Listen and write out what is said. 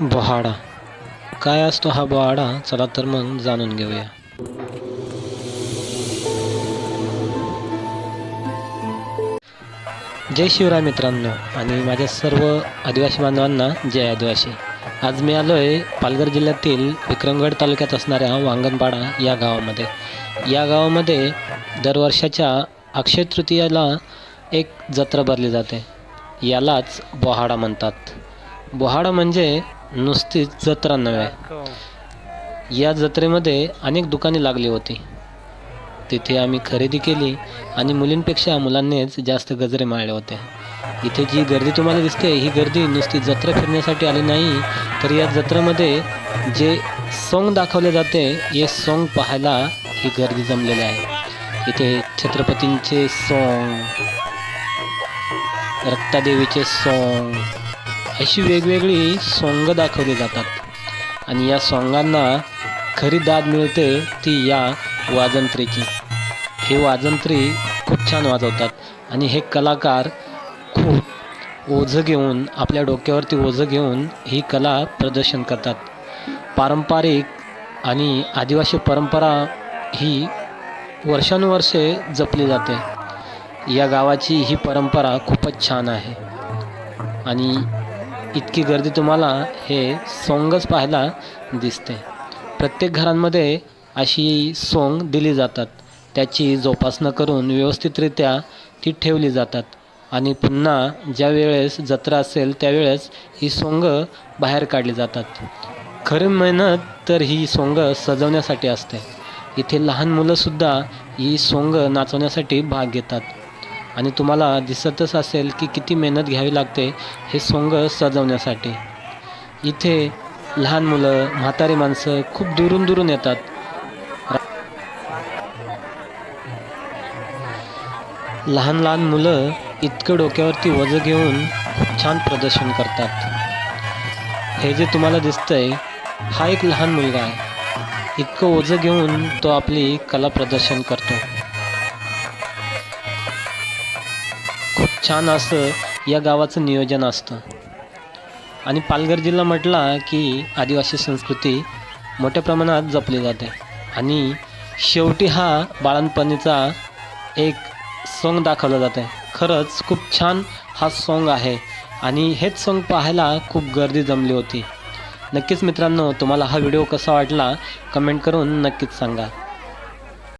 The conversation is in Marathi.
बोहाडा. काय असतो हा बोहाडा? चला तर मग जाणून घेऊया. जय शिवराय मित्रांनो आणि माझ्या सर्व आदिवासी बांधवांना जय आदिवासी. आज मी आलो आहे पालघर जिल्ह्यातील विक्रमगड तालुक्यात असणाऱ्या वांगणपाडा या गावामध्ये. या गावामध्ये दरवर्षाच्या अक्षय तृतीयाला एक जत्रा भरली जाते. यालाच बोहाडा म्हणतात. बोहाडा म्हणजे नुसतीच जत्रा नव्हे. या जत्रेमध्ये अनेक दुकाने लागली होती. तिथे आम्ही खरेदी केली आणि मुलींपेक्षा मुलांनीच जास्त गजरे माळले होते. इथे जी गर्दी तुम्हाला दिसते ही गर्दी नुसती जत्रा फिरण्यासाठी आली नाही तर या जत्रेमध्ये जे सॉंग दाखवले जाते हे सॉंग पाहायला ही गर्दी जमलेली आहे. इथे छत्रपतींचे सॉंग रक्तादेवीचे सॉंग अशी वेगवेगळी सॉंग दाखवली जातात. आणि या सॉंगांना खरी दाद मिळते ती या वाजंत्रीची. हे वाजंत्री खूप छान वाजवतात. आणि हे कलाकार खूप ओझं घेऊन आपल्या डोक्यावरती ओझं घेऊन ही कला प्रदर्शन करतात. पारंपरिक आणि आदिवासी परंपरा ही वर्षानुवर्षे जपली जाते. या गावाची ही परंपरा खूपच छान आहे. आणि इतकी गर्दी तुम्हाला हे सोंगच पाहायला दिसते. प्रत्येक घरांमध्ये अशी सोंग दिली जातात. त्याची जोपासना करून व्यवस्थितरित्या ती ठेवली जातात. आणि पुन्हा ज्या वेळेस जत्रा असेल त्यावेळेस ही सोंग बाहेर काढली जातात. खरी मेहनत तर ही सोंग सजवण्यासाठी असते. इथे लहान मुलंसुद्धा ही सोंग नाचवण्यासाठी भाग घेतात. आणि तुम्हाला दिसतच असेल की किती मेहनत घ्यावी लागते हे सोंग सजवण्यासाठी. इथे लहान मुलं म्हातारी माणसं खूप दुरून दुरून येतात. लहान लहान मुलं इतकं डोक्यावरती वजं घेऊन खूप छान प्रदर्शन करतात. हे जे तुम्हाला दिसतंय हा एक लहान मुलगा आहे. इतकं ओझं घेऊन तो आपली कला प्रदर्शन करतो. छान असं या गावाचं नियोजन असतं. आणि पालघर जिल्हा म्हटला की आदिवासी संस्कृती मोठ्या प्रमाणात जपली जाते. आणि शेवटी हा बाळणपणीचा एक सॉन्ग दाखवलं जातं आहे खरंच खूप छान हा सॉन्ग आहे. आणि हेच सॉन्ग पाहायला खूप गर्दी जमली होती. नक्कीच मित्रांनो तुम्हाला हा व्हिडिओ कसा वाटला कमेंट करून नक्कीच सांगा.